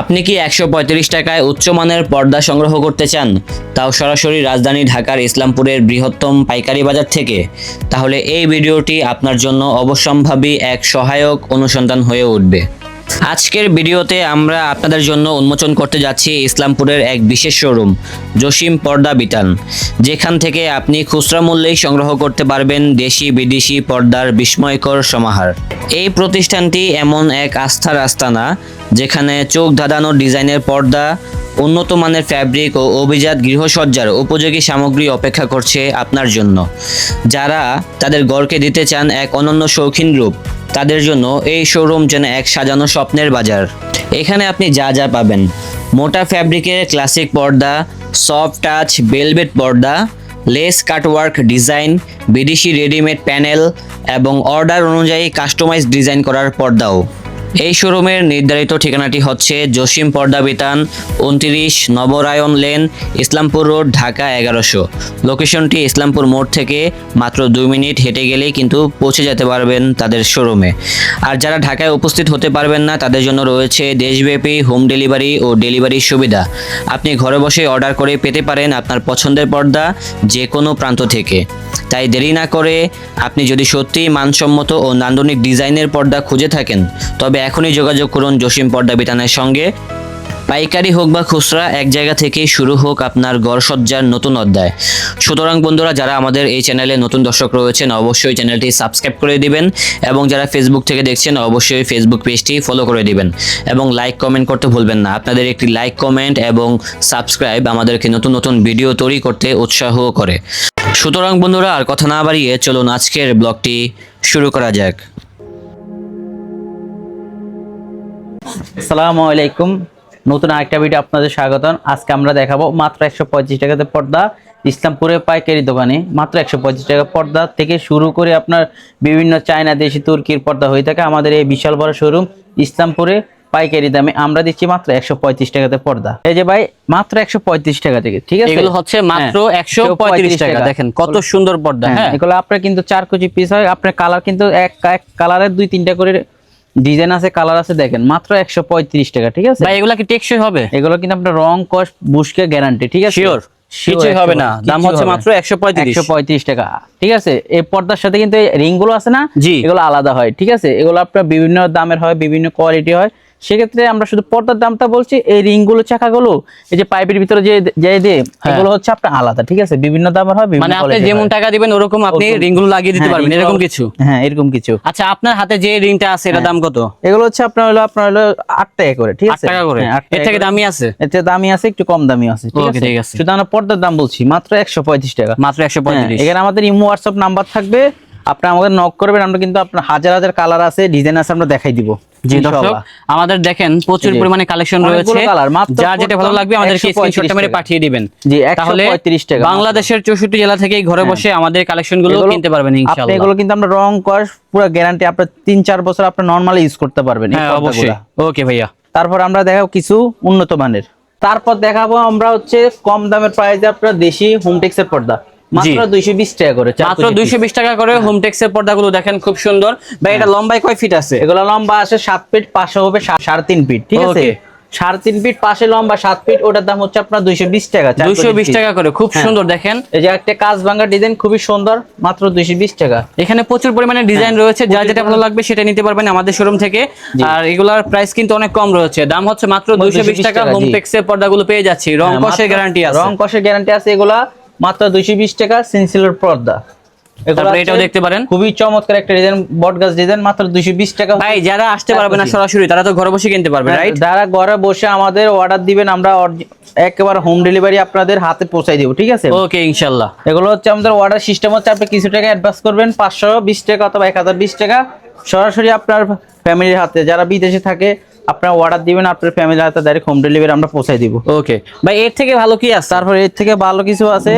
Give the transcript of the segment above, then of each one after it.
আপনি কি একশো পঁয়ত্রিশ টাকায় উচ্চমানের পর্দা সংগ্রহ করতে চান? তাও সরাসরি রাজধানী ঢাকার ইসলামপুরের বৃহত্তম পাইকারি বাজার থেকে। তাহলে এই ভিডিওটি আপনার জন্য অবশ্যম্ভাবী এক সহায়ক অনুসন্ধান হয়ে উঠবে। আজকের ভিডিওতে আমরা আপনাদের জন্য উন্মোচন করতে যাচ্ছি ইসলামপুরের এক বিশেষ শোরুম জসিম পর্দা বিতান যেখান থেকে আপনি খুচরা মূল্যেই সংগ্রহ করতে পারবেন দেশি বিদেশি পর্দার বিস্ময়কর সমাহার। এই প্রতিষ্ঠানটি এমন এক আস্থার আস্তানা যেখানে চোখ ধাঁধানো ডিজাইনের পর্দা, উন্নত মানের ফ্যাব্রিক ও অভিজাত গৃহসজ্জার উপযোগী সামগ্রী অপেক্ষা করছে আপনার জন্য। যারা তাদের গড়কে দিতে চান এক অনন্য শৌখিন রূপ তাদের জন্য এই শোরুম যেন এক সাজানো স্বপ্নের বাজার। এখানে আপনি যা যা পাবেন। মোটা ফ্যাব্রিকের ক্লাসিক পর্দা সফট টাচ বেলভেট পর্দা লেস কাটওয়ার্ক ডিজাইন বিদেশি রেডিমেড প্যানেল এবং অর্ডার অনুযায়ী কাস্টমাইজ ডিজাইন করার পর্দাও। এই শোরুমের নির্ধারিত ঠিকানাটি হচ্ছে জসিম পর্দা বিতান, উনত্রিশ নবরায়ন লেন, ইসলামপুর রোড, ঢাকা এগারোশো। লোকেশনটি ইসলামপুর মোড় থেকে মাত্র দুই মিনিট হেঁটে গেলেই কিন্তু পৌঁছে যেতে পারবেন তাদের শোরুমে। আর যারা ঢাকায় উপস্থিত হতে পারবেন না, তাদের জন্য রয়েছে দেশব্যাপী হোম ডেলিভারি ও ডেলিভারির সুবিধা। আপনি ঘরে বসে অর্ডার করে পেতে পারেন আপনার পছন্দের পর্দা যে কোনো প্রান্ত থেকে। তাই দেরি না করে আপনি যদি সত্যিই মানসম্মত ও নান্দনিক ডিজাইনের পর্দা খুঁজে থাকেন, তবে এখনই যোগাযোগ করুন জসিম পর্দা বিতানের সঙ্গে। পাইকারি হোক বা খুচরা, এক জায়গা থেকেই শুরু হোক আপনার গড়সজ্জার নতুন অধ্যায়। সুতরাং বন্ধুরা, যারা আমাদের এই চ্যানেলে নতুন দর্শক রয়েছেন, অবশ্যই চ্যানেলটি সাবস্ক্রাইব করে দিবেন এবং যারা ফেসবুক থেকে দেখছেন, অবশ্যই ফেসবুক পেজটি ফলো করে দিবেন। এবং লাইক কমেন্ট করতে ভুলবেন না। আপনাদের একটি লাইক কমেন্ট এবং সাবস্ক্রাইব আমাদেরকে নতুন নতুন ভিডিও তৈরি করতে উৎসাহ করে। সুতরাং বন্ধুরা, আর কথা না বাড়িয়ে চলুন আজকের ব্লগটি শুরু করা যাক। আসসালামু আলাইকুম। নতুন আরেকটা ভিডিও আপনাদের স্বাগতম। আজকে আমরা দেখাবো মাত্র একশো পঁয়ত্রিশ টাকাতে পর্দা। ইসলামপুরে পাইকারি দোকানে মাত্র একশো পঁয়ত্রিশ টাকা পর্দা থেকে শুরু করে আপনার বিভিন্ন চায়না দেশি তুর্কির পর্দা হয়ে থাকে আমাদের এই বিশাল বড় শোরুম ইসলামপুরে পাইকারি দামে। আমরা দিচ্ছি মাত্র একশো পঁয়ত্রিশ টাকাতে পর্দা। এই যে ভাই মাত্র একশো পঁয়ত্রিশ টাকা থেকে ঠিক আছে? এগুলো হচ্ছে মাত্র হ্যাঁ, একশো পঁয়ত্রিশ টাকা। দেখেন কত সুন্দর পর্দা হ্যাঁ হ্যাঁ। এগুলো আপনার কিন্তু চার কেজি পিস হয়। আপনার কালার কিন্তু এক এক কালারের দুই তিনটা করে ডিজাইন আছে কালার আছে দেখেন মাত্র একশো পঁয়ত্রিশ টাকা ঠিক আছে? ভাই এগুলা কি টেকসই হবে? এগুলো কিন্তু আপনার রং কস বুসকে গ্যারান্টি ঠিক আছে? শিওর কিছুই হবে না। দাম হচ্ছে মাত্র 135 একশো পঁয়ত্রিশ টাকা ঠিক আছে? এই পর্দার সাথে কিন্তু রিংগুলো আছে না? জি। এগুলো আলাদা হয় ঠিক আছে? এগুলো আপনার বিভিন্ন দামের হয় বিভিন্ন কোয়ালিটি হয়। সেক্ষেত্রে আমরা শুধু পর্দার দামটা বলছি এই রিংগুলো চাকাগুলো এই যে পাইপের ভিতরে যে যে দিয়ে এগুলো হচ্ছে আপনার আলাদা ঠিক আছে? বিভিন্ন দামের হয় হ্যাঁ। মানে আপনি যেমন টাকা দিবেন ওরকম আপনি রিংগুলো লাগিয়ে দিতে হ্যাঁ, পারবেন এরকম কিছু? হ্যাঁ এরকম কিছু। আচ্ছা আপনার হাতে যে রিংটা আছে এটা দাম কত? এগুলো হচ্ছে আপনার হলো আপনার হলো আট টাকা করে ঠিক আছে? টাকা করে? হ্যাঁ, এর থেকে দামি আছে? এর থেকে দামি আছে একটু কম দামি আছে ঠিক আছে? ঠিক আছে। শুধু আমরা পর্দার দাম বলছি মাত্র একশো পঁয়ত্রিশ টাকা। মাত্র একশো হ্যাঁ, পঁয়ত্রিশ এখানে আমাদের ইমো হোয়াটসঅ্যাপ নাম্বার থাকবে আপনি আমাদের নক করবেন আমরা কিন্তু আপনার হাজার হাজার কালার আছে ডিজাইন আছে আমরা দেখাই দিব। জি দর্শক। আমাদের দেখেন প্রচুর। পরিমাণে কালেকশন রয়েছে। যার যেটা ভালো লাগবে আমাদেরকে 135 স্ক্রিনশটটা মেরে পাঠিয়ে দিবেন। জি তাহলে 135 টাকা বাংলাদেশের চৌষট্টি জেলা থেকেই ঘরে বসে আমাদের কালেকশনগুলো কিনতে পারবেন আপনি ইনশাআল্লাহ। এগুলো কিন্তু আমরা রং কস পুরো গ্যারান্টি আপনার তিন চার বছর আপনি নর্মালি ইউজ করতে পারবেন এই হ্যাঁ অবশ্যই। ওকে ভাইয়া। তারপর আমরা দেখাবো কিছু উন্নত মানের। তারপর দেখাবো আমরা হচ্ছে কম দামের প্রাইসে আপনার দেশি হোমটেক্স এর পর্দা। মাত্র দুইশো বিশ টাকা করে মাত্র কেজি piece। দুইশো বিশ টাকা করে হোম টেক্সের পর্দাগুলো দেখেন খুব সুন্দর। ভাই এটা লম্বায় কয় ফিট আছে? এগুলো লম্বা আছে ফিট পাশে হবে সা- সাড়ে তিন ফিট ঠিক আছে? সাড়ে তিন ফিট পাশে লম্বা সাত ফিট ওটার দাম হচ্ছে আপনার দুইশো বিশ টাকা দুইশো বিশ টাকা করে খুব হ্যাঁ। সুন্দর দেখেন। এই যে একটা কাজ ভাঙা ডিজাইন খুবই সুন্দর মাত্র দুইশো বিশ টাকা। এখানে প্রচুর পরিমাণে ডিজাইন রয়েছে যার যেটা ভালো লাগবে সেটা নিতে পারবেন আমাদের শোরুম থেকে। আর এগুলার প্রাইস কিন্তু অনেক কম রয়েছে দাম হচ্ছে মাত্র দুইশো বিশ টাকা হোম টেক্সের পর্দাগুলো পেয়ে যাচ্ছি রং হ্যাঁ, কষের গ্যারান্টি আছে। রং কষের গ্যারান্টি আছে এগুলা। মাত্র দুইশো বিশ টাকা সিনসিলের পর্দা। তারপরে এটাও দেখতে পারেন। খুবই চমৎকার একটা ডিজাইন বটগাছ ডিজাইন মাত্র দুইশো বিশ টাকা ভাই যারা আসতে পারবে না সরাসরি তারা তো ঘরে বসে কিনতে পারবে রাইট যারা ঘরে বসে আমাদের অর্ডার দিবেন আমরা একেবারে হোম ডেলিভারি আপনাদের হাতে পৌঁছাই দিব ঠিক আছে? ওকে এগুলো হচ্ছে আমাদের অর্ডার সিস্টেম হচ্ছে আপনি কিছু টাকা অ্যাডভান্স করবেন পাঁচশো বিশ টাকা অথবা এক হাজার বিশ টাকা সরাসরি আপনার ফ্যামিলির হাতে যারা বিদেশে থাকে আপনার অর্ডার দিবেন আপনার ফ্যামিলি হাতে ডাইরেক্ট হোম ডেলিভারি আমরা পৌঁছাই দিব। ওকে ভাই এর থেকে ভালো কি আছে? তারপর এর থেকে ভালো কিছু আছে?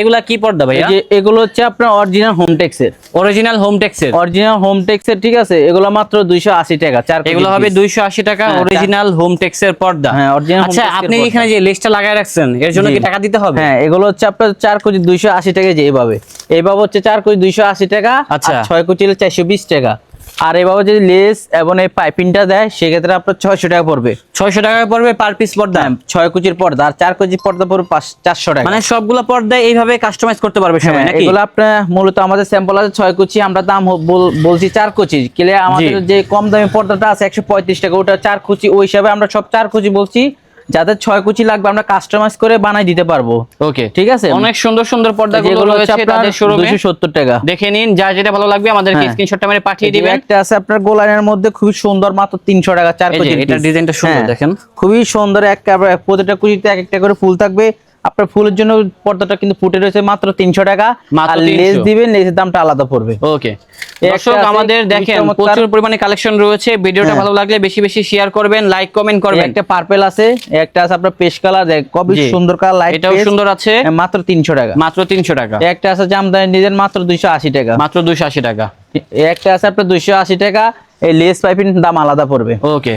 এগুলা কি পর্দা যে এগুলো হচ্ছে আপনার অরিজিনাল হোম টেক্সের অরিজিনাল হোম টেক্সের অরিজিনাল হোম টেক্সের ঠিক আছে? এগুলো মাত্র দুইশো আশি টাকা চার এগুলো হবে piece। দুইশো আশি টাকা অরিজিনাল হোম টেক্সের পর্দা। হ্যাঁ, অরিজিনাল আচ্ছা আপনি এখানে যে লেসটা লাগায় রাখছেন এর জন্য কি টাকা দিতে হবে? হ্যাঁ এগুলো হচ্ছে আপনার চার কোটি দুইশো আশি টাকা যে এইভাবে এইভাবে হচ্ছে চার কোটি দুইশো আশি টাকা আচ্ছা। আর ছয় কোটি হলে চারশো বিশ টাকা। আর এভাবে যদি লেস এবং এই পাইপিংটা দেয় সেক্ষেত্রে আপনার ছয়শো টাকা পড়বে। ছয়শো টাকা পড়বে পার পিস পর্দা? হ্যাঁ, ছয় কুচির পর্দা। আর চার কুচির পর্দা পড়বে চারশো টাকা। মানে সবগুলো পর্দা এইভাবে কাস্টমাইজ করতে পারবে সবাই হ্যাঁ, নাকি? এগুলো আপনার মূলত আমাদের স্যাম্পল আছে ছয় কুচি আমরা দাম বলছি চার কুচি। কিলে আমাদের যে কম দামি পর্দাটা আছে একশো পঁয়ত্রিশ টাকা ওটা চার কুচি। ওই হিসাবে আমরা সব চার কুচি বলছি। যাদের ছয় কুচি লাগবে আমরা কাস্টমাইজ করে বানাই দিতে পারব। ওকে ঠিক আছে? অনেক সুন্দর সুন্দর পর্দা যেগুলো রয়েছে তাদের শোরুমে টাকা। দেখে নিন যা যেটা ভালো লাগবে আমাদেরকে হ্যাঁ। স্ক্রিনশটটা মেরে পাঠিয়ে দিবে দিবেন। একটা আছে আপনার গোলানের মধ্যে খুবই সুন্দর মাত্র তিনশো টাকা চার কুচি এটা ডিজাইনটা সুন্দর দেখেন। খুবই সুন্দর এক প্রতিটা কুচিতে এক একটা করে ফুল থাকবে। আপনার ফুলের জন্য পর্দাটা কিন্তু ফুটে রয়েছে মাত্র তিনশো টাকা। আর লেস দিবেন লেসের দামটা আলাদা পড়বে। ওকে। দর্শক আমাদের দেখেন প্রচুর পরিমাণে কালেকশন রয়েছে। ভিডিওটা হ্যাঁ। ভালো লাগলে বেশি বেশি শেয়ার করবেন লাইক কমেন্ট করবেন। একটা পার্পেল আছে একটা আছে আপনার পেশ কালার খুবই সুন্দর কালার লাইট এটাও সুন্দর আছে। মাত্র তিনশো টাকা। মাত্র তিনশো টাকা। একটা আছে জামদানি ডিজাইন মাত্র দুইশো আশি টাকা। মাত্র দুশো আশি টাকা। একটা আছে আপনার দুইশো আশি টাকা। এই লেস পাইপিং দাম আলাদা পড়বে। ওকে।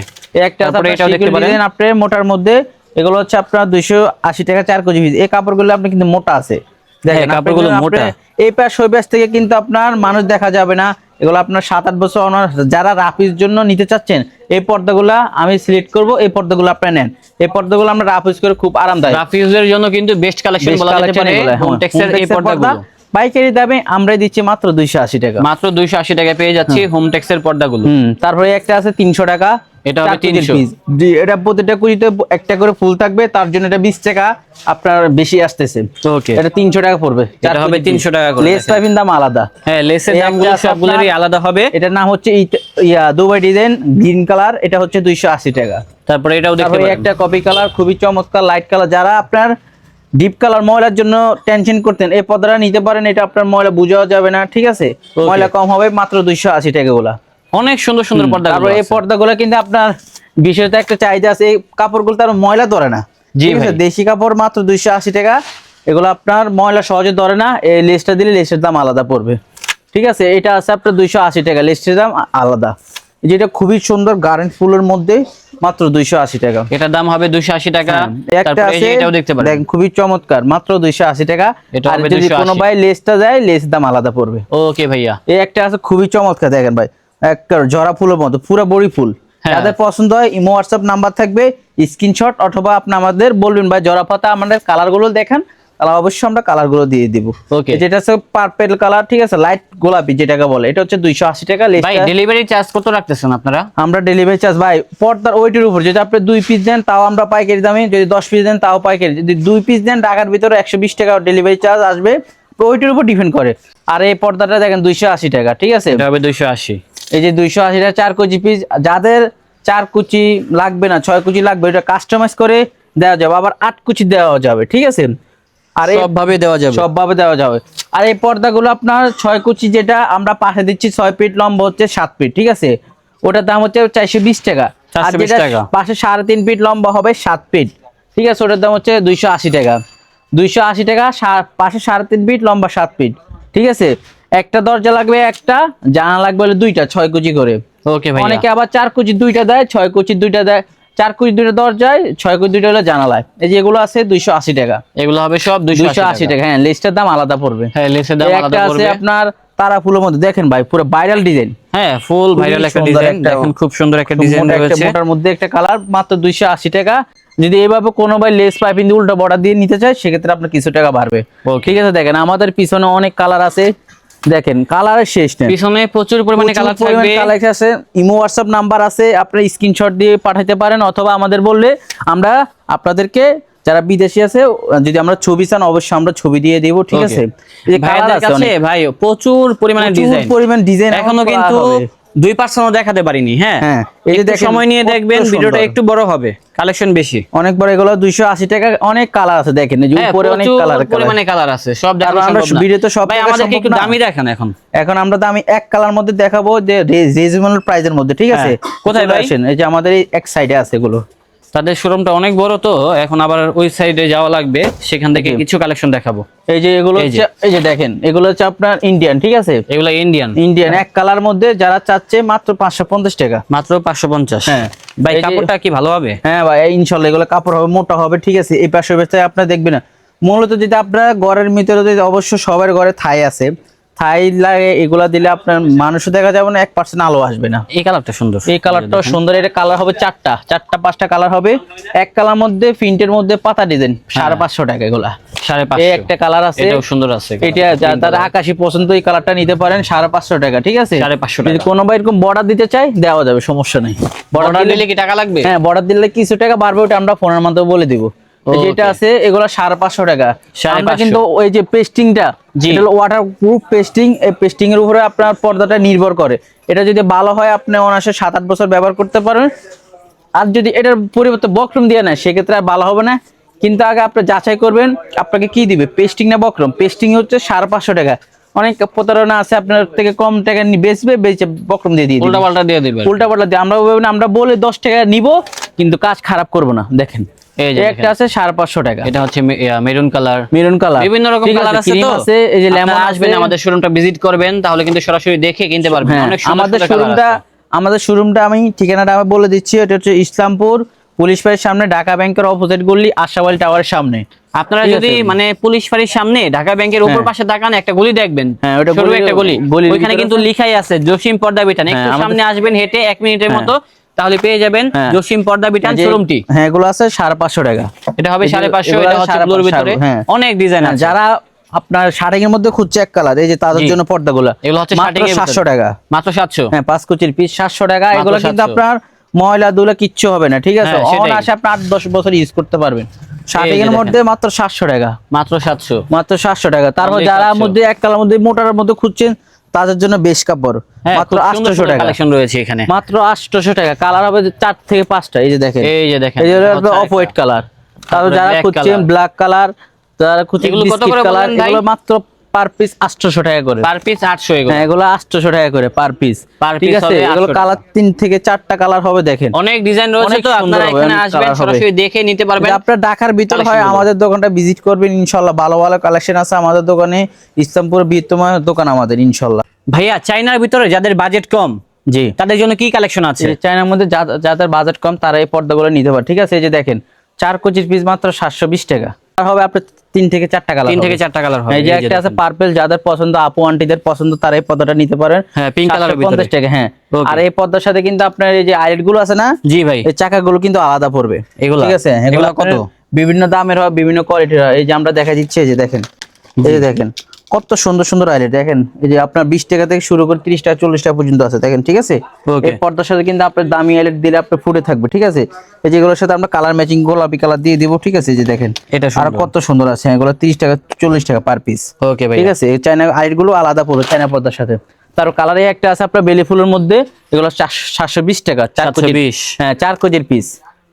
একটা আছে আপনার এটাও দেখতে পারেন। আপনার মোটার মধ্যে এগুলো হচ্ছে আপনার দুইশো আশি টাকা চার কেজি পিস। এই কাপড়গুলো আপনি কিন্তু মোটা আছে। দেখেন হ্যাঁ, কাপড়গুলো মোটা। এই পাশ ওই পাশ থেকে কিন্তু আপনার মানুষ দেখা যাবে না। এগুলো আপনার সাত আট বছর যারা রাফির জন্য নিতে চাচ্ছেন এই পর্দাগুলো আমি সিলেক্ট করব এই পর্দাগুলো আপনি নেন। এই পর্দাগুলো আমরা রাফ ইউজ করে খুব আরামদায়ক। রাফিউজের জন্য কিন্তু বেস্ট কালেকশন বলা যেতে পারে হ্যাঁ। হোমটেক্সের এই পর্দাগুলো। পাইকারি দামে আমরাই দিচ্ছি মাত্র দুইশো আশি টাকা। মাত্র দুইশো আশি টাকায় পেয়ে যাচ্ছি হোমটেক্সের পর্দাগুলো। হুম তারপরে একটা আছে তিনশো টাকা। এটা হবে 300 জি, এটা প্রতিটা কুচিতে একটা করে ফুল থাকবে তার জন্য এটা বিশ টাকা আপনার বেশি আসতেছে। ওকে এটা তিনশো টাকা পড়বে এটা হবে 300 টাকা করে, লেস পাইপিং দাম আলাদা। হ্যাঁ লেসের দামগুলো সবগুলোরই আলাদা হবে। এটার নাম হচ্ছে ইয়া দুবাই ডিজাইন গ্রিন কালার এটা হচ্ছে দুইশো আশি টাকা। তারপরে এটাও দেখতে একটা কপি কালার খুবই চমৎকার লাইট কালার যারা আপনার ডিপ কালার ময়লার জন্য টেনশন করতেন এই পর্দাটা নিতে পারেন এটা আপনার ময়লা বুঝাও যাবে না ঠিক আছে? ময়লা কম হবে মাত্র দুইশো আশি টাকা গুলা অনেক সুন্দর সুন্দর পর্দা তারপরে এই পর্দাগুলো কিন্তু আপনার বিষয়টা একটা চাহিদা আছে এই কাপড়গুলো তার ময়লা ধরে না। জি। দেশি কাপড় মাত্র দুইশো আশি টাকা এগুলো আপনার ময়লা সহজে ধরে না এই লেসটা দিলে লেসের দাম আলাদা পড়বে। ঠিক আছে? এটা আছে আপনার দুইশো আশি টাকা লেসের দাম আলাদা। যেটা খুবই সুন্দর গার্ডেন ফুলের মধ্যে মাত্র দুইশো আশি টাকা। এটার দাম হবে দুইশো আশি টাকা। একটা আছে এটাও দেখতে পারেন। খুবই চমৎকার মাত্র দুইশো আশি টাকা। আর যদি 280 কোনো ভাই লেসটা দেয় লেস দাম আলাদা পড়বে। ওকে ভাইয়া। এই একটা আছে খুবই চমৎকার দেখেন ভাই। একটা জরা ফুলের মতো পুরো বড়ি ফুল। হ্যাঁ। যাদের পছন্দ হয় ইমো হোয়াটসঅ্যাপ নাম্বার থাকবে স্ক্রিনশট অথবা আপনি আমাদের বলবেন ভাই জরা পাতা আমাদের কালারগুলো দেখান তাহলে অবশ্যই আমরা কালারগুলো দিয়ে দিব। Okay. যেটা হচ্ছে পার্পেল কালার ঠিক আছে? লাইট গোলাপি যেটাকে বলে এটা হচ্ছে দুইশো আশি টাকা ভাই ডেলিভারি চার্জ কত রাখতেছেন আপনারা? আমরা ডেলিভারি চার্জ ভাই পর্দার ওইটির উপর যদি আপনি দুই পিস দেন তাও আমরা পাইকারি দামে যদি দশ পিস দেন তাও পাইকারি। যদি দুই পিস দেন ঢাকার ভিতরে একশো বিশ টাকা ডেলিভারি চার্জ আসবে। ওইটির উপর ডিপেন্ড করে। আর এই পর্দাটা দেখেন দুইশো আশি টাকা ঠিক আছে? এটা হবে দুইশো আশি। এই যে দুইশো আশি টাকা চার কুচি পিস যাদের চার কুচি লাগবে না ছয় কুচি লাগবে এটা কাস্টমাইজ করে দেওয়া যাবে আবার আট কুচি দেওয়া যাবে ঠিক আছে? আর সবভাবে দেওয়া যাবে। সবভাবে দেওয়া যাবে। আর এই পর্দাগুলো আপনার ছয় কুচি যেটা আমরা পাশে দিচ্ছি ছয় ফিট লম্বা হচ্ছে সাত ফিট ঠিক আছে? ওটার দাম হচ্ছে চারশো বিশ টাকা। আর যেটা পাশে সাড়ে তিন ফিট লম্বা হবে সাত ফিট ঠিক আছে? ওটার দাম হচ্ছে দুইশো আশি টাকা। দুইশো আশি টাকা পাশে সাড়ে তিন ফিট লম্বা সাত ফিট ঠিক আছে? একটা দরজা লাগবে একটা জানা লাগবে হলে দুইটা ছয় কুচি করে। ওকে ভাই অনেকে আবার চার কুচি দুইটা দেয় ছয় কুচি দুইটা দেয় চার কুচি দুইটা দরজায় ছয় কুচি দুইটা হলে জানালায়। এই যে এগুলো আছে দুইশো আশি টাকা। এগুলো হবে সব দুইশো আশি টাকা। হ্যাঁ লিস্টের দাম আলাদা পড়বে। হ্যাঁ লেসের দাম আলাদা পড়বে। আপনার তারা ফুলের মধ্যে দেখেন ভাই পুরো ভাইরাল ডিজাইন হ্যাঁ ফুল ভাইরাল একটা ডিজাইন দেখেন খুব সুন্দর একটা ডিজাইন রয়েছে। মোটার মধ্যে একটা কালার মাত্র দুইশো আশি টাকা। যদি এইভাবে কোনো ভাই লেস পাইপিং দিয়ে উল্টো বর্ডার দিয়ে নিতে চায় সেক্ষেত্রে আপনার কিছু টাকা বাড়বে. ঠিক আছে দেখেন আমাদের পিছনে অনেক কালার আছে। দেখেন কালারের শেষ নেই পিছনে প্রচুর পরিমাণে কালার থাকবে। কালার আছে। ইমো হোয়াটসঅ্যাপ নাম্বার আছে আপনার স্ক্রিনশট দিয়ে পাঠাতে পারেন অথবা আমাদের বললে আমরা আপনাদেরকে যারা বিদেশি আছে যদি আমরা ছবি চান অবশ্যই আমরা ছবি দিয়ে দেব ঠিক আছে? ভাই প্রচুর পরিমাণে প্রচুর ডিজাইন পরিমাণ ডিজাইন এখনও কিন্তু দুই পার্সনও দেখাতে পারিনি হ্যাঁ? হ্যাঁ, এই যে একটু সময় নিয়ে দেখবেন ভিডিওটা একটু বড় হবে কালেকশন বেশি। অনেক বড় এগুলো দুইশো আশি টাকা অনেক কালার আছে দেখেন যে হ্যাঁ উপরে অনেক কালার পরিমাণে কালার আছে সব দেখানো তো আমরা। সব ভাই আমাদেরকে একটু দামি দেখেন এখন। এখন আমরা দামি এক কালার মধ্যে দেখাবো যে রিজনেবল প্রাইজের মধ্যে ঠিক আছে? হ্যাঁ, কোথায় ভাই? এই যে আমাদের এক সাইডে আছে এগুলো। তাদের শোরুমটা অনেক বড় তো এখন আবার ওই সাইডে যাওয়া লাগবে সেখান থেকে কিছু কালেকশন দেখাবো। এই যে এগুলো এই যে। দেখেন এগুলো হচ্ছে আপনার ইন্ডিয়ান ঠিক আছে? এগুলো ইন্ডিয়ান ইন্ডিয়ান এক কালার মধ্যে যারা চাচ্ছে মাত্র পাঁচশো পঞ্চাশ টাকা। মাত্র পাঁচশো পঞ্চাশ। হ্যাঁ। ভাই কাপড়টা কি ভালো হবে? হ্যাঁ ভাই ইনশাল্লাহ এগুলো কাপড় হবে মোটা হবে ঠিক আছে? এই পাশে পাশে আপনার দেখবেন না। মূলত যদি আপনার ঘরের ভিতরে যদি অবশ্য সবার ঘরে থাই আছে থাই লাগে এগুলা দিলে আপনার মানুষও দেখা যাবে না এক পার্সেন্ট আলো আসবে না। এই কালারটা সুন্দর। এই কালারটা সুন্দর এটা কালার হবে চারটা। চারটা পাঁচটা কালার হবে। এক কালার মধ্যে প্রিন্টের মধ্যে পাতা ডিজাইন সাড়ে পাঁচশো টাকা এগুলা। সাড়ে পাঁচশো। একটা কালার আছে। এটাও সুন্দর আছে এটা যা তার আকাশি পছন্দ এই কালারটা নিতে পারেন সাড়ে পাঁচশো টাকা ঠিক আছে? 550 যদি টাকা। কোনো ভাই এরকম বর্ডার দিতে চাই দেওয়া যাবে সমস্যা নেই। বর্ডার দিলে কি টাকা লাগবে? হ্যাঁ বর্ডার দিলে কিছু টাকা বাড়বে ওটা আমরা ফোনের মাধ্যমে বলে দিব। যেটা আছে এগুলো সাড়ে পাঁচশো টাকা। সাড়ে আমরা কিন্তু ওই যে পেস্টিংটা। এটা ওয়াটার প্রুফ পেস্টিং এই পেস্টিং এর উপরে আপনার পর্দাটা নির্ভর করে। এটা যদি ভালো হয় আপনি অনায়াসে সাত আট বছর ব্যবহার করতে পারবেন। আর যদি এটার পরিবর্তে বক্রম দিয়ে নেয় সেক্ষেত্রে আর ভালো হবে না। কিন্তু আগে আপনি যাচাই করবেন আপনাকে কি দিবে? পেস্টিং না বক্রম? পেস্টিং হচ্ছে সাড়ে পাঁচশো টাকা। অনেক প্রতারণা আছে আপনার থেকে কম টাকা বেচবে বেচে বক্রম দিয়ে দিয়ে উল্টা পাল্টা দিয়ে দিবে উল্টা পাল্টা দিয়ে। আমরা আমরা বলে দশ টাকা নিব কিন্তু কাজ খারাপ করব না। দেখেন। একটা আছে সাড়ে পাঁচশো টাকা। এটা হচ্ছে মেরুন কালার। Maroon colour. বিভিন্ন রকম কালার আছে তো? আছে এই যে লেমন আসবেন আমাদের শোরুমটা ভিজিট করবেন তাহলে কিন্তু সরাসরি দেখে কিনতে পারবেন। হ্যাঁ, অনেক সুন্দর আমাদের শোরুমটা আমাদের শোরুমটা আমি ঠিকানাটা আমি বলে দিচ্ছি এটা হচ্ছে ইসলামপুর পুলিশ বাড়ির সামনে ঢাকা ব্যাংকের অপোজিট গলি আশাবাড়ি টাওয়ারের সামনে। আপনারা যদি মানে পুলিশ ফাঁড়ির সামনে ঢাকা ব্যাংকের উপর হ্যাঁ। পাশে তাকান একটা গলি দেখবেন। হ্যাঁ, ওটা একটা গলি। ওইখানে কিন্তু লিখাই আছে জসিম পর্দা বিটান একটু সামনে আসবেন হেঁটে এক মিনিটের। মতো তাহলে পেয়ে যাবেন হ্যাঁ। জসিম পর্দা বিটান শোরুমটি। হ্যাঁ এগুলো আছে সাড়ে পাঁচশো টাকা। এটা হবে সাড়ে পাঁচশো এটা হচ্ছে ভিতরে। হ্যাঁ। অনেক ডিজাইন হ্যাঁ, আছে। যারা আপনার শার্টিং এর মধ্যে খুঁজছে এক কালার এই যে তাদের জন্য পর্দাগুলো। এগুলো হচ্ছে মাত্র শার্টিং এর সাতশো ভিতরে। টাকা। মাত্র সাতশো। হ্যাঁ পাঁচ কুচির পিস সাতশো টাকা। এগুলো কিন্তু আপনার ময়লা দুলা কিচ্ছু হবে না ঠিক আছে। অনায়াসে আপনি আট দশ বছর ইউজ করতে পারবেন। শার্টিং এর মধ্যে মাত্র সাতশো টাকা। মাত্র সাতশো। মাত্র সাতশো টাকা। তারপর যারা মধ্যে এক কালার মধ্যে মোটার মধ্যে খুঁজছেন তাদের জন্য বেশ কাপড়। হ্যাঁ মাত্র খুব সুন্দর আটশোশো টাকা। কালেকশন রয়েছে এখানে। মাত্র আটশোশো টাকা। কালার হবে চার থেকে পাঁচটা এই যে দেখেন। এই যে দেখেন। এই যে অফ হোয়াইট কালার তারপর যারা খুঁজছেন ব্ল্যাক কালার যারা খুঁজছেন কত বিস্কিট করে কালার এগুলো মাত্র পার পিস আটশোশো টাকা করে। পার পিস আটশো এগুলো। হ্যাঁ এগুলো টাকা করে পার পিস। Per ঠিক আছে এগুলো কালার তিন থেকে চারটা কালার হবে দেখেন। অনেক ডিজাইন রয়েছে তো আপনারা এখানে আসবেন সরাসরি দেখে নিতে পারবেন। যদি ঢাকার ভিতর হয় আমাদের দোকানটা ভিজিট করবেন ইনশাল্লাহ। ভালো ভালো কালেকশন আছে আমাদের দোকানে ইসলামপুর বৃহত্তম দোকান আমাদের ইনশাল্লাহ। ভাইয়া চাইনার ভিতরে যাদের বাজেট কম জি। তাদের জন্য কি কালেকশন আছে? যে চায়নার মধ্যে যাদের বাজেট কম তারা এই পর্দাগুলো নিতে পারে। ঠিক আছে এই যে দেখেন চার কোচির পিস মাত্র সাতশো বিশ টাকা। আর হবে আপনার তিন থেকে চারটা কালার তিন থেকে চারটা কালার হবে এই যে একটা আছে পার্পল যাদের পছন্দ আপু আন্টিদের পছন্দ তারা এই পর্দাটা নিতে পারেন। হ্যাঁ, পিঙ্ক কালারের 750 টাকা হ্যাঁ। আর এই পর্দার সাথে কিন্তু আপনার এই যে আইলেটগুলো আছে না জি ভাই। এই চাকাগুলো কিন্তু আলাদা পড়বে। এগুলো। ঠিক আছে? এগুলো? কত? বিভিন্ন দামের হয় বিভিন্ন কোয়ালিটির হয়। এই যে আমরা দেখা দিচ্ছি এই যে দেখেন। এই যে দেখেন। কত সুন্দর সুন্দর আইলেট দেখেন এই যে আপনার বিশ টাকা থেকে শুরু করে তিরিশ টাকা চল্লিশ টাকা পর্যন্ত আছে দেখেন ঠিক আছে? এই পর্দার সাথে কিন্তু আপনার দামি আইলেট দিলে আপনার ফুটে থাকবে ঠিক আছে? এই যেগুলোর সাথে আমরা কালার ম্যাচিং গোলাপি কালার দিয়ে দিব ঠিক আছে যে দেখেন? এটা আর কত সুন্দর আছে এগুলো তিরিশ টাকা চল্লিশ টাকা পার পিস ওকে ভাই ঠিক আছে? চায়না আইটগুলো আলাদা পড়বে চায়না পর্দার সাথে। তার কালারে একটা আছে আপনার বেলি ফুলের মধ্যে এগুলো সাতশো বিশ টাকা চার কেজির 720 হ্যাঁ চার কেজির পিস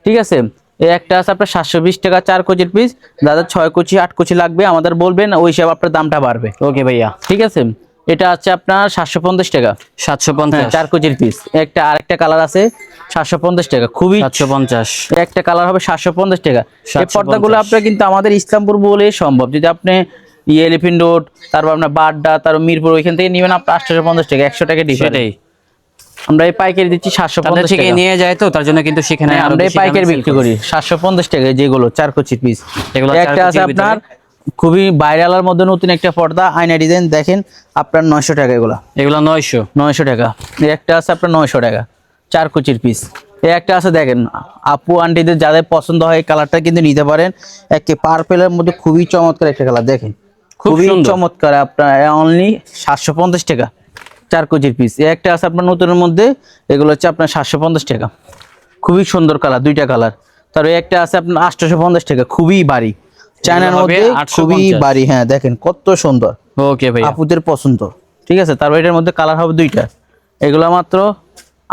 ঠিক আছে? একটা আছে আপনার সাতশো বিশ টাকা চার কোচির পিস দাদা ছয় কোচি আট কোচি লাগবে আমাদের বলবেন ওই হিসাবে আপনার দামটা বাড়বে। ওকে ভাইয়া। ঠিক আছে? এটা আছে আপনার সাতশো পঞ্চাশ টাকা। সাতশো হ্যাঁ পঞ্চাশ চার কোচির পিস একটা আরেকটা কালার আছে সাতশো পঞ্চাশ টাকা। খুবই সাতশো পঞ্চাশ। একটা কালার হবে সাতশো পঞ্চাশ টাকা। এই 750 পর্দাগুলো আপনার কিন্তু আমাদের ইসলামপুর বলে সম্ভব। যদি আপনি ইয়ে এলিফেন্ট রোড তারপর আপনার বাড্ডা তারপর মিরপুর ওইখান থেকে নিবেন আপনার আটশো পঞ্চাশ টাকা একশো টাকা ডিফারেন্ট আমরা এই পাইকারি দিচ্ছি সাতশো পঞ্চাশ থেকে টাকা। নিয়ে যায় তো তার জন্য কিন্তু সেখানে হ্যাঁ, আমরা এই পাইকারি বিক্রি করি। সাতশো পঞ্চাশ টাকা যেগুলো চার কচি পিস এগুলো একটা আছে আপনার খুবই ভাইরালের মধ্যে নতুন একটা পর্দা আয়না ডিজাইন দেখেন আপনার নয়শো টাকা এগুলা। এগুলো নয়শো। নয়শো টাকা। একটা আছে আপনার নয়শো টাকা চার কুচির পিস এই একটা আছে দেখেন আপু আন্টিদের যাদের পছন্দ হয় কালারটা কিন্তু নিতে পারেন। একে পার্পেলের মধ্যে খুবই চমৎকার একটা কালার দেখেন। খুবই চমৎকার আপনার অনলি সাতশো পঞ্চাশ টাকা। চার কুচির পিস একটা আছে আপনার নতুনের মধ্যে এগুলো হচ্ছে আপনার সাতশো পঞ্চাশ টাকা। খুবই সুন্দর কালার দুইটা কালার তার একটা আছে আপনার আটশোশো পঞ্চাশ টাকা খুবই বাড়ি। চায়নার মধ্যে খুবই বাড়ি হ্যাঁ দেখেন কত সুন্দর। ওকে ভাইয়া। আপুদের পছন্দ। ঠিক আছে তারপর এটার মধ্যে কালার হবে দুইটা। এগুলো মাত্র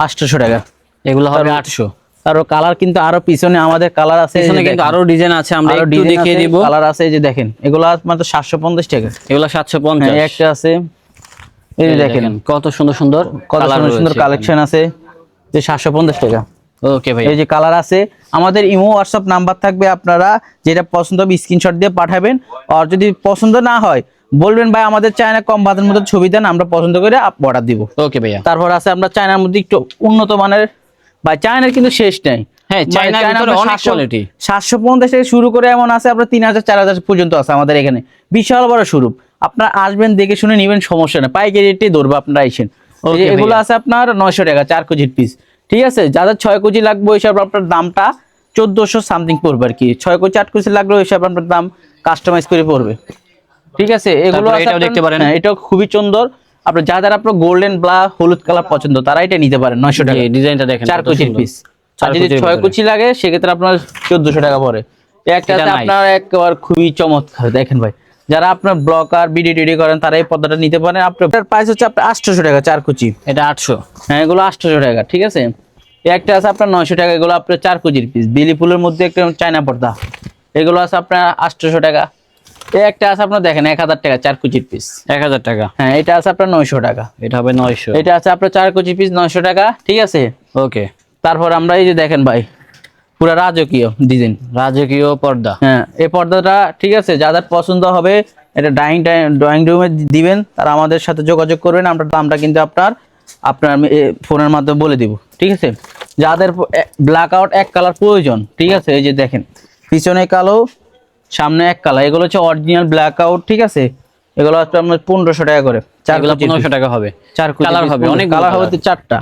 আটশোশো টাকা। এগুলো হবে আটশো। আর কালার কিন্তু আরও পিছনে আমাদের কালার আছে এখানে কিন্তু আরও ডিজাইন আছে আমরা একটু দেখিয়ে দিব। কালার আছে এই যে দেখেন। এগুলো মাত্র সাতশো পঞ্চাশ টাকা। এগুলো সাতশো হ্যাঁ, পঞ্চাশ এই একটা আছে। এই দেখেন কত সুন্দর সুন্দর কত সুন্দর সুন্দর কালেকশন আছে। যে সাতশো পঞ্চাশ টাকা। ওকে ভাই এই যে কালার আছে আমাদের ইমো হোয়াটসঅ্যাপ নাম্বার থাকবে আপনারা যেটা পছন্দ হবে স্ক্রিনশট দিয়ে পাঠাবেন। আর যদি পছন্দ না হয় বলবেন ভাই আমাদের চায়না কম বাজারের মধ্যে ছবি দেন আমরা পছন্দ করে অর্ডার দিব। ওকে ভাইয়া। তারপর আছে আমরা চায়নার মধ্যে একটু উন্নত মানের বা চায়নার কিন্তু শেষ নেই। হ্যাঁ, চায়নার চায়না ভিতরে আমরা অনেক 700 quality। সাতশো পঞ্চাশ থেকে শুরু করে এমন আছে আপনার তিন হাজার চার হাজার পর্যন্ত আছে আমাদের এখানে। বিশাল বড় স্বরূপ আপনার আসবেন দেখে শুনে নেবেন সমস্যা নেই। পাইকারি রেটে ধরবো আপনারা আইসেন। যে এগুলো আছে আপনার নয়শো টাকা চার কেজির পিস ঠিক আছে? যাদের ছয় কেজি লাগবে ওই হিসাবে আপনার দামটা চোদ্দশো সামথিং পড়বে আর কি। ছয় কেজি আট কেজি লাগলে ওই হিসাবে আপনার দাম কাস্টমাইজ করে পড়বে। ঠিক আছে? এগুলো দেখতে পারেন। হ্যাঁ, এটাও খুবই সুন্দর আপনার যাদের আপনার গোল্ডেন ব্লা হলুদ কালার পছন্দ তারা এটা নিতে পারেন নয়শো টাকা। ডিজাইনটা দেখেন চার সুন্দর। পিস আর যদি ছয়। কুচি লাগে সেক্ষেত্রে আপনার চোদ্দশো টাকা পড়ে। একটা। আপনার একবার খুবই চমৎকার। দেখেন ভাই যারা আপনার ব্লকার বিডি টিডি করেন তারা এই পদ্মাটা নিতে পারেন। আপনার প্রাইস হচ্ছে আপনার আটশোশো টাকা চার কুচি। এটা আটশো। হ্যাঁ এগুলো আটশোশো টাকা ঠিক আছে? একটা আছে আপনার নয়শো টাকা এগুলো আপনার চার কুচির পিস বিলি ফুলের মধ্যে একটা চায়না পর্দা। এগুলো আছে আপনার আটশোশো টাকা। এই একটা আছে আপনার দেখেন এক হাজার টাকা চার কুচির পিস এক হাজার টাকা। হ্যাঁ এটা আছে আপনার নয়শো টাকা। এটা হবে নয়শো। এটা আছে আপনার চার কুচি পিস নয়শো টাকা ঠিক আছে? ওকে। তারপর আমরা এই যে দেখেন ভাই পুরা রাজকীয় ডিজাইন। রাজকীয় পর্দা। হ্যাঁ এই পর্দাটা ঠিক আছে যাদের পছন্দ হবে এটা ডাইনিং ড্রয়িং রুমে দিবেন তারা আমাদের সাথে যোগাযোগ করবেন আমরা দামটা কিন্তু আপনার আপনার ফোনের মাধ্যমে বলে দিব। ঠিক আছে? যাদের ব্ল্যাক আউট এক কালার প্রয়োজন ঠিক আছে? এই যে দেখেন পিছনে কালো সামনে এক কালার এগুলো হচ্ছে অরিজিনাল ব্ল্যাক আউট ঠিক আছে? এগুলো হচ্ছে আপনার পনেরোশো টাকা করে চার এগুলো পনেরোশো টাকা হবে। চার কালার হবে অনেক কালার হবে তো চারটা।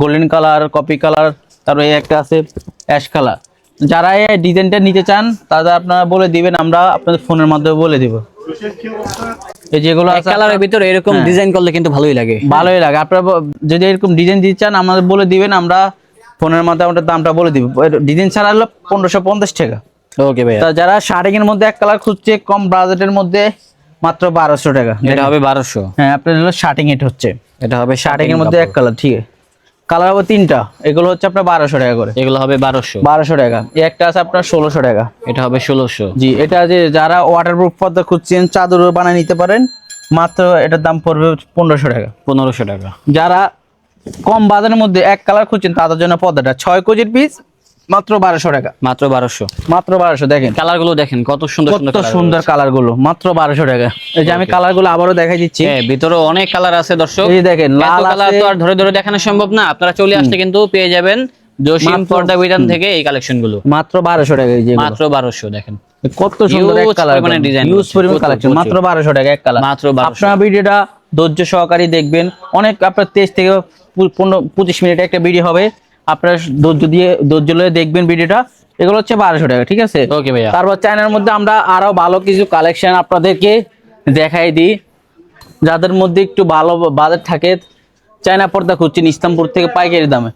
গোল্ডেন কালার কপি কালার তারপরে এই একটা আছে অ্যাশ কালার। যারা এই ডিজাইনটা নিতে চান তাদের আপনারা বলে দিবেন আমরা আপনাদের ফোনের মাধ্যমে বলে দিব। এই যেগুলো কালারের ভিতরে এরকম হ্যাঁ। ডিজাইন করলে কিন্তু ভালোই লাগে। ভালোই লাগে। আপনারা যদি এরকম ডিজাইন দিতে চান আমাদের বলে দিবেন আমরা ফোনের মাধ্যমে আমরা দামটা বলে দিব। ডিজাইন ছাড়া হলো পনেরোশো পঞ্চাশ টাকা। ওকে ভাইয়া। তা যারা শার্টিং এর মধ্যে এক কালার খুঁজছে কম বাজেটের মধ্যে মাত্র বারোশো টাকা। এটা হবে বারোশো। হ্যাঁ আপনার হলো শার্টিং এট হচ্ছে। এটা হবে শার্টিং এর মধ্যে এক কালার ঠিক আছে। কালার হবে তিনটা। এগুলো হচ্ছে আপনার বারোশো টাকা করে। এগুলো হবে বারোশো। বারোশো টাকা। একটা আছে আপনার ষোলোশো টাকা। এটা হবে ষোলোশো। জি এটা যে যারা ওয়াটারপ্রুফ পর্দা খুঁজছেন চাদর বানিয়ে নিতে পারেন। মাত্র এটার দাম পড়বে পনেরোশো টাকা। পনেরোশো টাকা। যারা কম বাজারের মধ্যে এক কালার খুঁজছেন তাদের জন্য পর্দাটা ছয় কেজির পিস মাত্র বারোশো টাকা। মাত্র বারোশো। মাত্র বারোশো দেখেন। কালারগুলো দেখেন কত সুন্দর কত সুন্দর কালারগুলো মাত্র বারোশো টাকা। এই যে আমি কালারগুলো আবারও দেখাই দিচ্ছি। হ্যাঁ ভিতরে অনেক কালার আছে দর্শক। এই দেখেন লাল কালার তো আর ধরে ধরে দেখানো সম্ভব না। আপনারা চলে আসলে কিন্তু পেয়ে যাবেন জসিম পর্দা বিধান থেকে এই কালেকশনগুলো মাত্র বারোশো টাকা এই যে মাত্র বারোশো দেখেন। কত সুন্দর এক কালার পরিমাণে design ইউজ পরিমাণ কালেকশন মাত্র বারোশো টাকা এক কালার। মাত্র 1200 আপনার ভিডিওটা ধৈর্য সহকারে দেখবেন। অনেক আপনার তেইশ থেকে পনেরো পঁচিশ মিনিট একটা ভিডিও হবে। আপনার ধৈর্য দিয়ে ধৈর্য লয়ে দেখবেন ভিডিওটা। এগুলো হচ্ছে বারোশো টাকা ঠিক আছে? ওকে ভাইয়া। তারপর চ্যানেলের মধ্যে আমরা আরও ভালো কিছু কালেকশন আপনাদেরকে দেখাই দিই। যাদের মধ্যে একটু ভালো বাজার থাকে চায়না পর্দা খুঁজছেন ইসলামপুর থেকে পাইকারি দামে।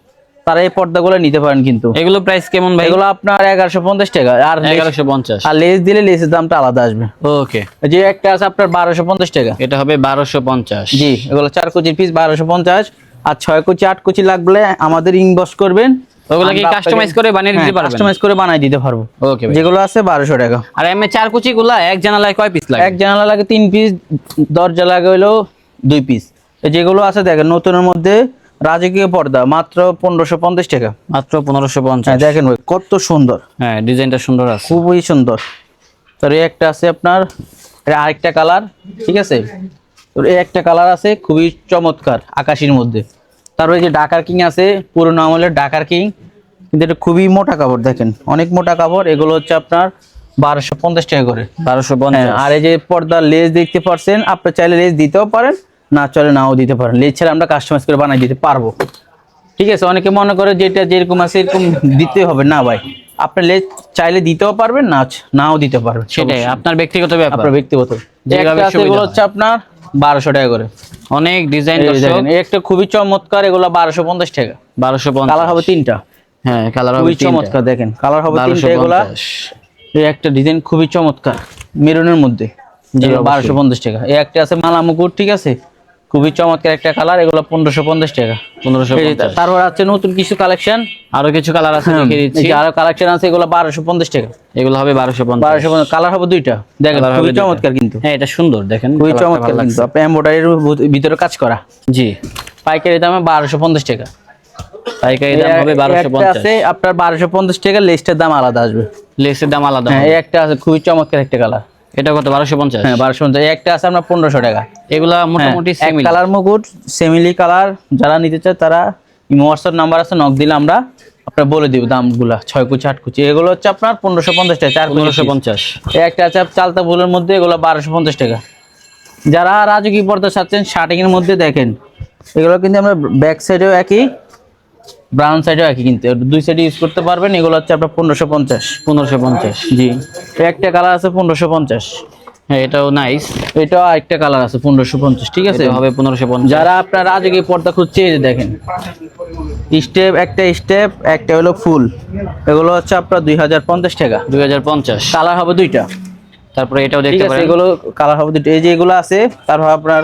তারা এই পর্দাগুলো নিতে পারেন কিন্তু। এগুলো প্রাইস কেমন ভাই? এগুলো আপনার এগারোশো পঞ্চাশ টাকা। আর এগারোশো পঞ্চাশ। আর লেস দিলে লেসের দামটা আলাদা আসবে। ওকে যে একটা আছে আপনার বারোশো পঞ্চাশ টাকা। এটা হবে বারোশো পঞ্চাশ। জি এগুলো চার কুচির পিস বারোশো পঞ্চাশ। আর ছয় কুচি আট কুচি লাগলে আমাদের ইনবক্স করবেন। ওগুলো কি customize করে বানিয়ে দিতে পারবেন? কাস্টমাইজ করে বানাই দিতে পারব। ওকে যেগুলো আছে টাকা। আর এমনি চার কুচিগুলো এক জানালায় কয় পিস লাগে? এক জানালা লাগে পিস দরজা লাগে পিস যেগুলো আছে দেখেন নতুনের মধ্যে রাজকীয় পর্দা মাত্র পনেরোশো পঞ্চাশ টাকা। মাত্র পনেরোশো পঞ্চাশ। হ্যাঁ দেখেন কত সুন্দর। হ্যাঁ ডিজাইনটা সুন্দর আছে। খুবই সুন্দর। তোর একটা আছে আপনার আরেকটা কালার ঠিক আছে? তোর এই একটা কালার আছে খুবই চমৎকার আকাশির মধ্যে। তারপরে যে ডাকার কিং আছে পুরোনো আমলের ডাকার কিং কিন্তু এটা খুবই মোটা কাপড় দেখেন। অনেক মোটা কাপড় এগুলো হচ্ছে আপনার বারোশো পঞ্চাশ টাকা করে। বারোশো হ্যাঁ পঞ্চাশ আর এই যে পর্দার লেস দেখতে পারছেন আপনি চাইলে লেস দিতেও পারেন না চলে নাও দিতে পারেন। লেস ছাড়া আমরা কাস্টমাইজ করে বানাই দিতে পারব। ঠিক আছে অনেকে মনে করে যেটা যেরকম আছে এরকম দিতে হবে। না ভাই আপনি লেস চাইলে দিতেও পারবেন না নাও দিতে পারবেন সেটাই আপনার ব্যক্তিগত ব্যাপার। আপনার ব্যক্তিগত। যেভাবে সুবিধা এগুলো হচ্ছে আপনার বারোশো টাকা করে। অনেক ডিজাইন দর্শক। একটা খুবই চমৎকার এগুলো বারোশো পঞ্চাশ টাকা। বারোশো কালার হবে তিনটা। হ্যাঁ কালার হবে খুবই চমৎকার দেখেন কালার হবে তিনটা এগুলা। এই একটা ডিজাইন খুবই চমৎকার মেরুনের মধ্যে। বারোশো পঞ্চাশ টাকা। এই একটা আছে মালা মুকুট ঠিক আছে? খুবই চমৎকার একটা কালার এগুলো পনেরোশো পঞ্চাশ টাকা পনেরোশো তারপর আছে নতুন কিছু কালেকশন আরও কিছু কালার আছে দিচ্ছি। আরও কালেকশন আছে এগুলো বারোশো পঞ্চাশ টাকা। এগুলো হবে বারোশো পঞ্চাশ। বারোশো কালার হবে দুইটা। দেখেন খুবই চমৎকার কিন্তু। হ্যাঁ এটা সুন্দর দেখেন খুবই চমৎকার কিন্তু। আপনি এম্বোডারির ভিতরে কাজ করা। জি। পাইকারি দামে বারোশো পঞ্চাশ টাকা। পাইকারি দাম হবে বারোশো পঞ্চাশ। আপনার বারোশো পঞ্চাশ টাকা লেস্টের দাম আলাদা আসবে। লেসের দাম আলাদা হ্যাঁ একটা আছে খুবই চমৎকার একটা কালার এটা কত বারোশো পঞ্চাশ? হ্যাঁ বারোশো পঞ্চাশ। এই একটা আছে আপনার পনেরোশো টাকা। এগুলা মোটামুটি হ্যাঁ, কালার মুকুট সেমিলি কালার যারা নিতে চায় তারা হোয়াটসঅ্যাপ নাম্বার আছে নক দিলে আমরা আপনার বলে দিব দামগুলা ছয় কুচি আট কুচি। এগুলো হচ্ছে আপনার পনেরোশো পঞ্চাশ টাকা চার পনেরোশো পনেরোশো পঞ্চাশ। এই একটা আছে চালতা ফুলের মধ্যে এগুলো বারোশো পঞ্চাশ টাকা। যারা রাজকীয় পর্দা চাচ্ছেন শার্টিং এর মধ্যে দেখেন এগুলো কিন্তু আমরা ব্যাক সাইডেও একই। ব্রাউন সাইডেও একই কিন্তু। দুই সাইডে ইউজ করতে পারবেন এগুলো হচ্ছে আপনার পনেরোশো পঞ্চাশ। পনেরোশো পঞ্চাশ। জি। একটা কালার আছে পনেরোশো পঞ্চাশ। হ্যাঁ এটাও নাইস এটাও একটা কালার আছে পনেরোশো পঞ্চাশ ঠিক আছে? হবে পনেরোশো পঞ্চাশ। যারা আপনার রাজকীয় পর্দা খুঁজছে এই যে দেখেন। স্টেপ একটা স্টেপ একটা হলো ফুল এগুলো হচ্ছে আপনার দুই হাজার পঞ্চাশ টাকা। দুই হাজার পঞ্চাশ। কালার হবে দুইটা। তারপরে এটাও দেখতে পারেন। এগুলো কালার হবে দুটো এই যে এগুলো আছে তারপর আপনার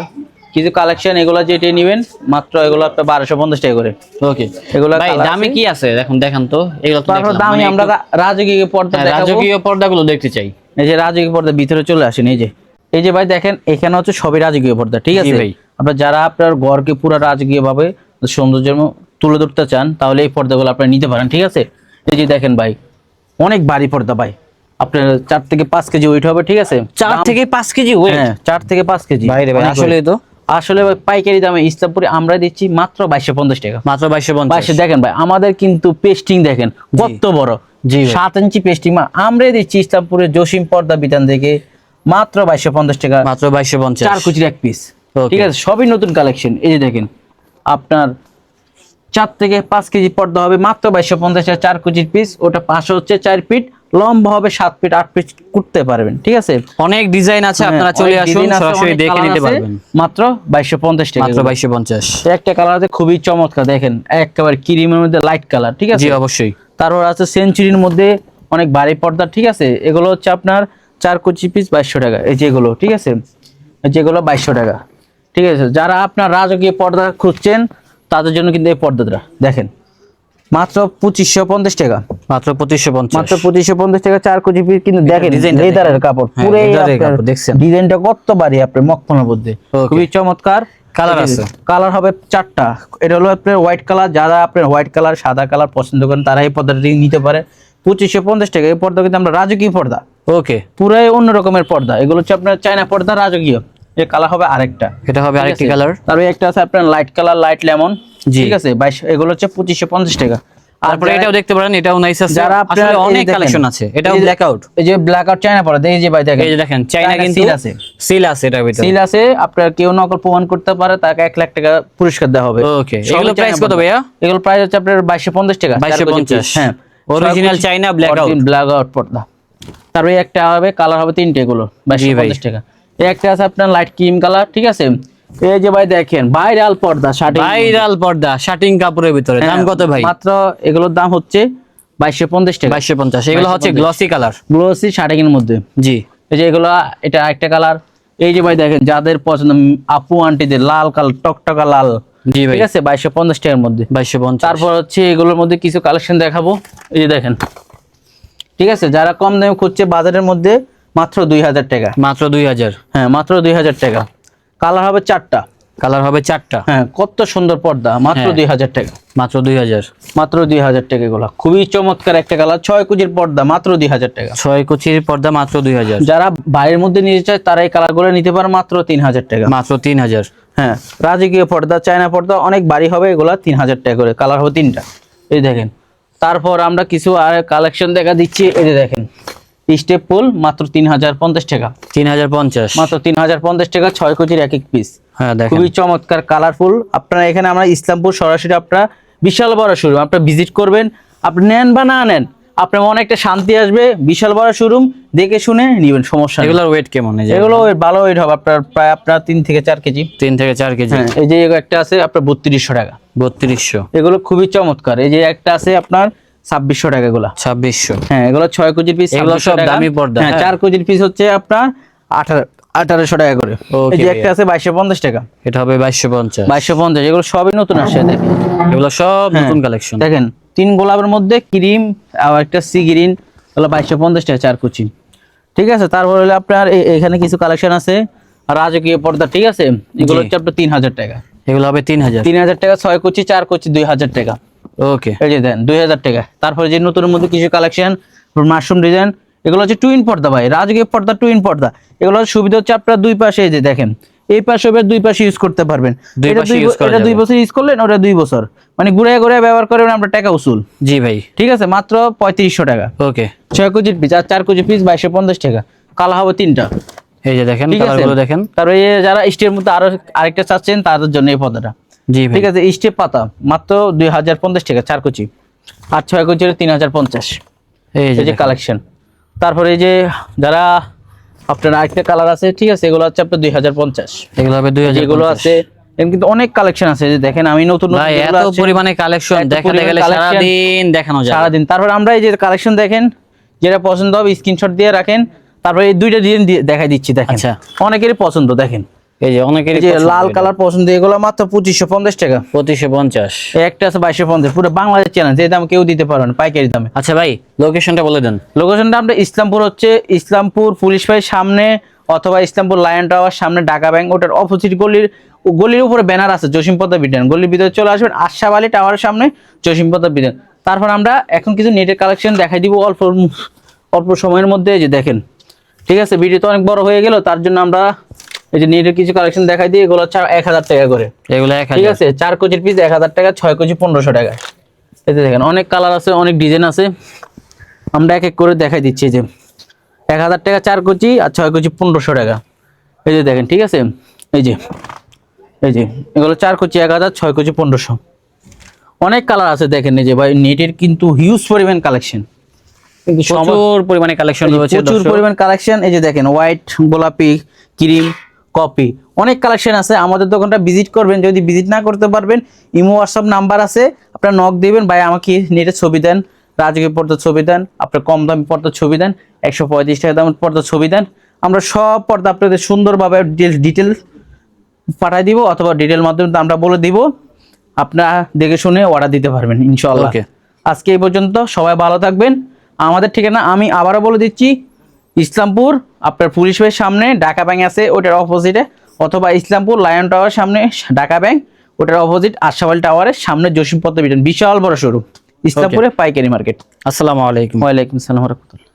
কিছু কালেকশন এগুলো যেটা নেবেন মাত্র এগুলো আপনার বারোশো পঞ্চাশ টাকা করে। ওকে এগুলো দামে কি আছে? দেখুন দেখান তো এগুলো। দামি মানে আমরা রাজকীয় পর্দা হ্যাঁ, রাজকীয় পর্দাগুলো দেখতে চাই। এই যে রাজকীয় পর্দা ভিতরে চলে আসেন এই যে। এই যে ভাই দেখেন এখানে হচ্ছে সবই রাজকীয় পর্দা ঠিক আছে? ভাই। আপনার যারা আপনার ঘরকে পুরো রাজকীয় ভাবে সৌন্দর্য তুলে ধরতে চান তাহলে এই পর্দাগুলো আপনারা নিতে পারেন ঠিক আছে? এই যে দেখেন ভাই অনেক ভারী পর্দা ভাই। আপনার চার থেকে পাঁচ কেজি ওয়েট হবে ঠিক আছে? চার থেকে পাঁচ কেজি ওয়েট হ্যাঁ চার থেকে পাঁচ কেজি। ভাই আসলে তো। আসলে ভাই পাইকারি দামে ইসলামপুরে আমরা দিচ্ছি মাত্র বাইশশো পঞ্চাশ টাকা। মাত্র বাইশশো পঞ্চাশ। বাইশে দেখেন ভাই আমাদের কিন্তু পেস্টিং দেখেন কত বড়। জি সাত ইঞ্চি পেস্টিং আমরা দিচ্ছি ইসলামপুরে জসিম পর্দা বিধান থেকে মাত্র বাইশশো পঞ্চাশ টাকা। মাত্র বাইশশো পঞ্চাশ। চার কুচির এক পিস. ঠিক আছে সবই নতুন কালেকশন এই যে দেখেন আপনার চার থেকে পাঁচ কেজি পর্দা হবে মাত্র বাইশশো পঞ্চাশ টাকা চার কুচির পিস ওটা পাঁচশো হচ্ছে চার ফিট লম্বা হবে সাত ফিট আট ফিট করতে পারবেন ঠিক আছে? অনেক ডিজাইন আছে আপনারা হ্যাঁ, চলে আসুন সরাসরি দেখে নিতে পারবেন। মাত্র বাইশশো পঞ্চাশ টাকা মাত্র এগুলো। বাইশশো পঞ্চাশ। একটা কালার আছে খুবই চমৎকার দেখেন একেবারে ক্রিমের মধ্যে লাইট কালার ঠিক আছে? জি অবশ্যই। তারপর আছে সেঞ্চুরির মধ্যে অনেক ভারী পর্দা ঠিক আছে? এগুলো হচ্ছে আপনার চার কুচি পিস বাইশশো টাকা এই যেগুলো ঠিক আছে? এই যেগুলো বাইশশো টাকা ঠিক আছে? যারা আপনার রাজকীয় পর্দা খুঁজছেন তাদের জন্য কিন্তু এই পর্দাটা দেখেন। মাত্র পঁচিশশো পঞ্চাশ টাকা। মাত্র পঁচিশশো পঞ্চাশ। মাত্র পঁচিশশো পঞ্চাশ টাকা চার কুচি পিস কিন্তু দেখেন লেদারের কাপড় হ্যাঁ, পুরো দেখছেন? ডিজাইনটা কত বাড়ি আপনার মধ্যে? খুবই চমৎকার। Colour আছে? কালার হবে চারটা। এটা হলো আপনার হোয়াইট কালার যারা আপনার হোয়াইট কালার সাদা কালার পছন্দ করেন তারা এই পর্দাটি নিতে পারে। পঁচিশশো পঞ্চাশ টাকা এই পর্দা কিন্তু আমরা রাজকীয় পর্দা। ওকে পুরাই অন্য রকমের পর্দা। এগুলো হচ্ছে আপনার চায়না পর্দা রাজকীয়। এই কালার হবে আরেকটা। এটা হবে আরেকটি কালার তারপরে একটা আছে আপনার লাইট কালার লাইট লেমন ঠিক আছে? বাইশ এগুলো হচ্ছে পঁচিশশো পঞ্চাশ টাকা। আর তারপরে এটাও দেখতে পারেন এটাও নাইস আছে। যারা আপনার অনেক কালেকশন আছে। এটাও ব্ল্যাক আউট এই যে ব্ল্যাক আউট চায়না পড়া এই যে ভাই দেখেন এই যে দেখেন চায়না কিন্তু seal আছে। সিল আছে এটার ভিতরে। সিল আছে আপনার কেউ নকল প্রমাণ করতে পারে তাকে এক লাখ টাকা পুরস্কার দেওয়া হবে। সবই এগুলো price কত ভাইয়া? এগুলো প্রাইস হচ্ছে আপনার বাইশশো পঞ্চাশ টাকা 2250 হ্যাঁ Original China black out। Blackout পর্দা। তারপরে একটা হবে কালার হবে তিনটে এগুলো বাইশশো ভাই। পঞ্চাশ টাকা। এই একটা আছে আপনার লাইট ক্রিম কালার ঠিক আছে? এই যে ভাই দেখেন ভাইরাল পর্দা শার্টিং ভাইরাল পর্দা শার্টিং কাপড়ের ভিতরে। দাম কত ভাই? হ্যাঁ, মাত্র এগুলোর দাম হচ্ছে বাইশশো পঞ্চাশ টাকা। বাইশশো পঞ্চাশ। এগুলো হচ্ছে গ্লসি কালার গ্লোসি শার্টিং এর মধ্যে। জি। এই যে এগুলো এটা একটা কালার এই যে ভাই দেখেন যাদের পছন্দ আপু আন্টিদের লাল কালার টকটকা লাল। জি ভাই। ঠিক আছে? বাইশশো পঞ্চাশ টাকার মধ্যে। বাইশশো পঞ্চাশ। তারপর হচ্ছে এগুলোর মধ্যে কিছু কালেকশন দেখাবো। এই যে দেখেন। ঠিক আছে? যারা কম দামে খুঁজছে বাজারের মধ্যে মাত্র দুই হাজার টাকা। মাত্র দুই হাজার। হ্যাঁ মাত্র দুই হাজার টাকা। কালার হবে চারটা। কালার হবে চারটা। হ্যাঁ কত সুন্দর পর্দা। মাত্র হ্যাঁ। দুই হাজার টাকা। মাত্র দুই হাজার। মাত্র দুই হাজার টাকা এগুলো। খুবই চমৎকার একটা কালার। ছয় কুচির পর্দা মাত্র দুই হাজার টাকা। ছয় কুচির পর্দা মাত্র দুই হাজার। যারা বাইরের মধ্যে নিতে চায় তারা এই কালারগুলো নিতে পারে মাত্র তিন হাজার টাকা। মাত্র তিন হাজার। হ্যাঁ রাজকীয় পর্দা চায়না পর্দা অনেক বাড়ি হবে এগুলা তিন হাজার টাকা করে। কালার হবে তিনটা। এই দেখেন। তারপর আমরা কিছু আর কালেকশন দেখা দিচ্ছি। এই দেখেন। স্টেপ পুল মাত্র তিন হাজার পঞ্চাশ টাকা। তিন হাজার পঞ্চাশ মাত্র তিন হাজার পঞ্চাশ টাকা ছয় কোচির এক এক পিস হ্যাঁ খুবই চমৎকার কালারফুল আপনারা এখানে আমরা ইসলামপুর সরাসরি আপনারা বিশাল বড় শোরুম আপনারা ভিজিট করবেন। আপনি নেন বা না নেন আপনার মনে একটা শান্তি আসবে বিশাল বড় শোরুম দেখে শুনে নিবেন সমস্যা এগুলোর ওয়েট কেমন? এগুলো ভালো ওয়েট হবে আপনার প্রায় আপনার তিন থেকে চার কেজি। তিন থেকে চার কেজি। হ্যাঁ এই যে একটা আছে আপনার বত্রিশশো টাকা। বত্রিশশো। এগুলো খুবই চমৎকার এই যে একটা আছে আপনার ছাব্বিশশো টাকা এগুলা। ছাব্বিশশো। হ্যাঁ এগুলো ছয় কেজির পিস এগুলো সব দামি পর্দা, হ্যাঁ হ্যাঁ। চার কেজির পিস হচ্ছে আপনার আঠারো আঠারোশো টাকা করে। এই যে একটা আছে বাইশশো পঞ্চাশ টাকা। এটা হবে বাইশশো পঞ্চাশ। বাইশশো পঞ্চাশ এগুলো সবই নতুন আসছে দেখেন। এগুলো সব হ্যাঁ। নতুন কালেকশন দেখেন তিন গোলাপের মধ্যে ক্রিম আর একটা সি গ্রিন বাইশশো পঞ্চাশ টাকা চার কুচি। ঠিক আছে তারপর হলো আপনার এখানে কিছু কালেকশন আছে। রাজকীয় পর্দা ঠিক আছে? এগুলো হচ্ছে আপনার তিন হাজার টাকা। এগুলো হবে তিন হাজার। তিন হাজার টাকা ছয় কুচি চার কুচি দুই হাজার টাকা। ওকে এই যে দেন দুই হাজার টাকা। তারপরে যে নতুনের মধ্যে কিছু কালেকশন মাশরুম ডিজাইন এগুলো হচ্ছে টুইন পর্দা ভাই রাজকীয় পর্দা টুইন পর্দা। এগুলো সুবিধা হচ্ছে আপনার দুই পাশে এই যে দেখেন এই পাশে হবে দুই পাশে ইউজ করতে পারবেন। দুই এটা পাশে দুই করা এটা দুই বছর ইউজ করলেন ওটা দুই বছর। মানে ঘুরে ঘুরে ব্যবহার করবেন আমরা টাকা উসুল। জি ভাই। ঠিক আছে মাত্র পঁয়ত্রিশশো টাকা। ওকে ছয় কেজির পিস আর চার কেজি পিস বাইশশো পঞ্চাশ টাকা। কালা হবে তিনটা। এই যে দেখেন দেখেন। তারপরে যারা স্টের মধ্যে আরও আরেকটা চাচ্ছেন তাদের জন্য এই পর্দাটা। ঠিক আছে স্টেপ পাতা মাত্র দুই হাজার পঞ্চাশ টাকা চার কুচি। আর ছয় কুচি তিন হাজার পঞ্চাশ। এই যে কালেকশন তারপরে এই যে যারা আপনার আরেকটা কালার আছে ঠিক আছে এগুলো হচ্ছে আপনার দুই হাজার পঞ্চাশ। এগুলো হবে দুই হাজার যেগুলো আছে কিন্তু অনেক কালেকশন আছে যে দেখেন আমি নতুন এত পরিমাণে কালেকশন এত দেখাতে গেলে সারাদিন দেখানো যায় সারাদিন। তারপর আমরা এই যে কালেকশন দেখেন যেটা পছন্দ হবে স্ক্রিনশট দিয়ে রাখেন। তারপরে এই দুইটা ডিজাইন দেখাই দিচ্ছি দেখেন। আচ্ছা। অনেকেরই পছন্দ দেখেন। এই যে অনেকের লাল কালার পছন্দ এগুলো মাত্র পঁচিশশো পঞ্চাশ টাকা। পঁচিশশো পঞ্চাশ। একটা আছে বাইশশো পঞ্চাশ পুরো বাংলাদেশ চ্যালেঞ্জ এই দাম কেউ দিতে পাইকারি দামে। আচ্ছা ভাই লোকেশনটা বলে দেন। লোকেশনটা আমরা ইসলামপুর হচ্ছে ইসলামপুর পুলিশ ভাই সামনে অথবা ইসলামপুর লায়ন টাওয়ার সামনে ঢাকা ব্যাংক ওটার অপোজিট গলির গলির উপরে ব্যানার আছে জসিমপদ্মা বিদ্যান গলির ভিতরে চলে আসবেন আশাব আলী টাওয়ারের সামনে জসিমপদ্মা বিদ্যান তারপর আমরা এখন কিছু নেটের কালেকশন দেখাই দিব অল্প অল্প সময়ের মধ্যে যে দেখেন। ঠিক আছে ভিডিও তো অনেক বড় হয়ে গেল তার জন্য আমরা এই যে নেটের কিছু কালেকশন দেখাই দিই এগুলো হচ্ছে এক হাজার টাকা করে। এগুলো ঠিক আছে? চার কেজির পিস এক হাজার টাকা ছয় কেজি পনেরোশো টাকা। এতে দেখেন অনেক কালার আছে অনেক ডিজাইন আছে। আমরা এক এক করে দেখাই দিচ্ছি এই যে। এক হাজার টাকা চার কেজি আর ছয় কেজি পনেরোশো টাকা। এই যে দেখেন ঠিক আছে? এই যে এই যে এগুলো চার কেজি এক হাজার ছয় কেজি পনেরোশো। অনেক কালার আছে দেখেন এই যে ভাই নেটের কিন্তু হিউজ পরিমাণ কালেকশন কিন্তু প্রচুর পরিমাণে কালেকশন রয়েছে প্রচুর পরিমাণ কালেকশন এই যে দেখেন হোয়াইট গোলাপি ক্রিম কপি অনেক কালেকশন আছে আমাদের দোকানটা ভিজিট করবেন যদি ভিজিট না করতে পারবেন ইমো হোয়াটসঅ্যাপ নাম্বার আছে আপনার নক দিবেন ভাই আমাকে নেটের ছবি দেন রাজকীয় পর্দার ছবি দেন আপনার কম দামি পর্দার ছবি দেন একশো পঁয়ত্রিশ টাকা দামের পর্দার ছবি দেন আমরা সব পর্দা আপনাদের সুন্দরভাবে ডিটেল পাঠাই দিব অথবা ডিটেল মাধ্যমে আমরা বলে দিব আপনারা দেখে শুনে অর্ডার দিতে পারবেন ইনশাআল্লাহ। Okay. আজকে এই পর্যন্ত সবাই ভালো থাকবেন। আমাদের ঠিকানা আমি আবারও বলে দিচ্ছি ইসলামপুর আপনার পুলিশ ভাইয়ের সামনে ঢাকা ব্যাংক আছে ওটার অপোজিটে অথবা ইসলামপুর লায়ন টাওয়ার সামনে ঢাকা ব্যাংক ওটার অপোজিট আশাওয়াল টাওয়ারের সামনে জসিমপত্র বিশাল বড় শোরুম ইসলামপুরে পাইকারি মার্কেট আসসালামু আলাইকুম। ওয়ালাইকুম সালাম রহমতুল্লাহ।